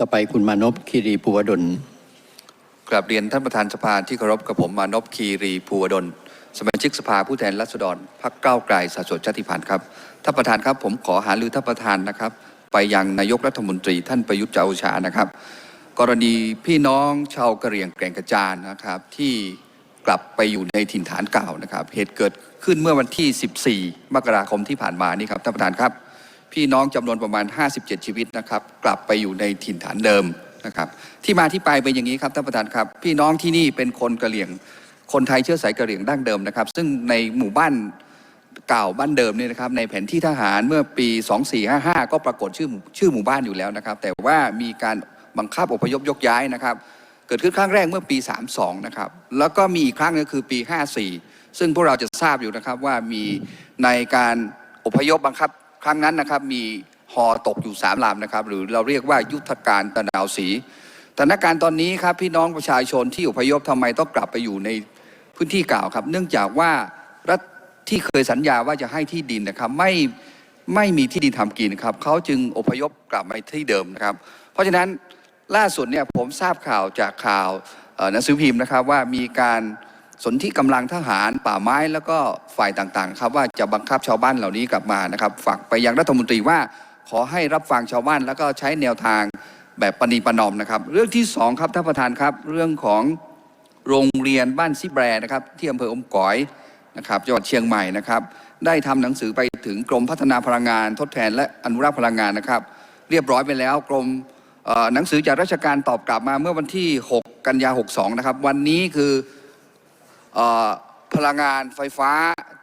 ต่อไปคุณมานพคีรีภูวดลกราบเรียนท่านประธานสภาที่เคารพกับผมมานพคีรีภูวดล สมาชิกสภาผู้แทนราษฎรพรรคก้าวไกลสาสดชาติพันธ์ครับท่านประธานครับผมขอหารือท่านประธานนะครับ ไปยังนายกรัฐมนตรีท่านประยุทธ์จันทร์โอชานะครับ กรณีพี่น้องชาวกะเหรี่ยงแก่งกระจานนะครับ ที่กลับไปอยู่ในถิ่นฐานเก่านะครับ เหตุเกิดขึ้นเมื่อวันที่ 14 มกราคมที่ผ่านมานี่ครับท่านประธานครับ พี่น้องจำนวนประมาณ 57 ชีวิตนะครับกลับไปอยู่ในถิ่นฐานเดิมนะครับที่มาที่ไปเป็นอย่างนี้ครับท่านประธานครับ พี่น้องที่นี่เป็นคนกะเหรี่ยง คนไทยเชื้อสายกะเหรี่ยงดั้งเดิมนะครับ ซึ่งในหมู่บ้านเก่าบ้านเดิมเนี่ยนะครับในแผนที่ทหารเมื่อปี 2455 ก็ปรากฏชื่อหมู่ชื่อหมู่บ้านอยู่แล้วนะครับ แต่ว่ามีการบังคับอพยพยกย้ายนะครับ เกิดขึ้นครั้งแรกเมื่อปี 32 นะครับ แล้วก็มีอีกครั้งก็คือปี 54 ซึ่งพวกเราจะทราบอยู่นะครับว่ามีในการอพยพบังคับ ครั้งนั้นนะครับมีฮอตกอยู่สามลำนะครับ หรือเราเรียกว่ายุทธการตะนาวศรีสถานการณ์ตอนนี้ครับพี่น้องประชาชนที่อพยพทำไมต้องกลับไปอยู่ในพื้นที่เก่าครับ เนื่องจากว่ารัฐที่เคยสัญญาว่าจะให้ที่ดินนะครับ ไม่ไม่มีที่ดินทำกินครับเขาจึงอพยพกลับมาที่เดิมนะครับ เพราะฉะนั้นล่าสุดเนี่ยผมทราบข่าวจากข่าวหนังสือพิมพ์นะครับว่ามีการ สนที่กำลังทหารป่าไม้แล้วก็ฝ่ายต่างๆครับว่าจะบังคับชาวบ้านเหล่านี้กลับมานะครับฝากไปยังรัฐมนตรีว่าขอให้รับฟังชาวบ้านแล้วก็ใช้แนวทางแบบปณีประนอมนะครับ เรื่องที่สองครับท่านประธานครับ เรื่องของโรงเรียนบ้านซิแบรนะครับที่อำเภออมก๋อยนะครับจังหวัดเชียงใหม่นะครับ ได้ทำหนังสือไปถึงกรมพัฒนาพลังงาน ทดแทนและอนุรักษ์พลังงานนะครับ เรียบร้อยไปแล้วกรมหนังสือจากราชการตอบกลับมาเมื่อวันที่ 6 กันยา62 นะครับ วันนี้คือ พลังงานไฟฟ้า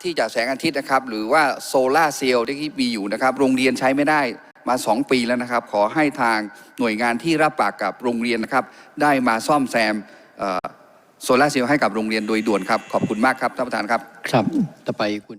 ที่จากแสงอาทิตย์นะครับ หรือว่าโซลาเซลล์ที่มีอยู่นะครับ โรงเรียนใช้ไม่ได้มา 2 ปีแล้วนะครับ ขอให้ทางหน่วยงานที่รับปากกับโรงเรียนนะครับ ได้มาซ่อมแซมโซลาเซลล์ให้กับโรงเรียนโดยด่วนครับ ขอบคุณมากครับท่านประธานครับ ครับ ต่อไปคุณ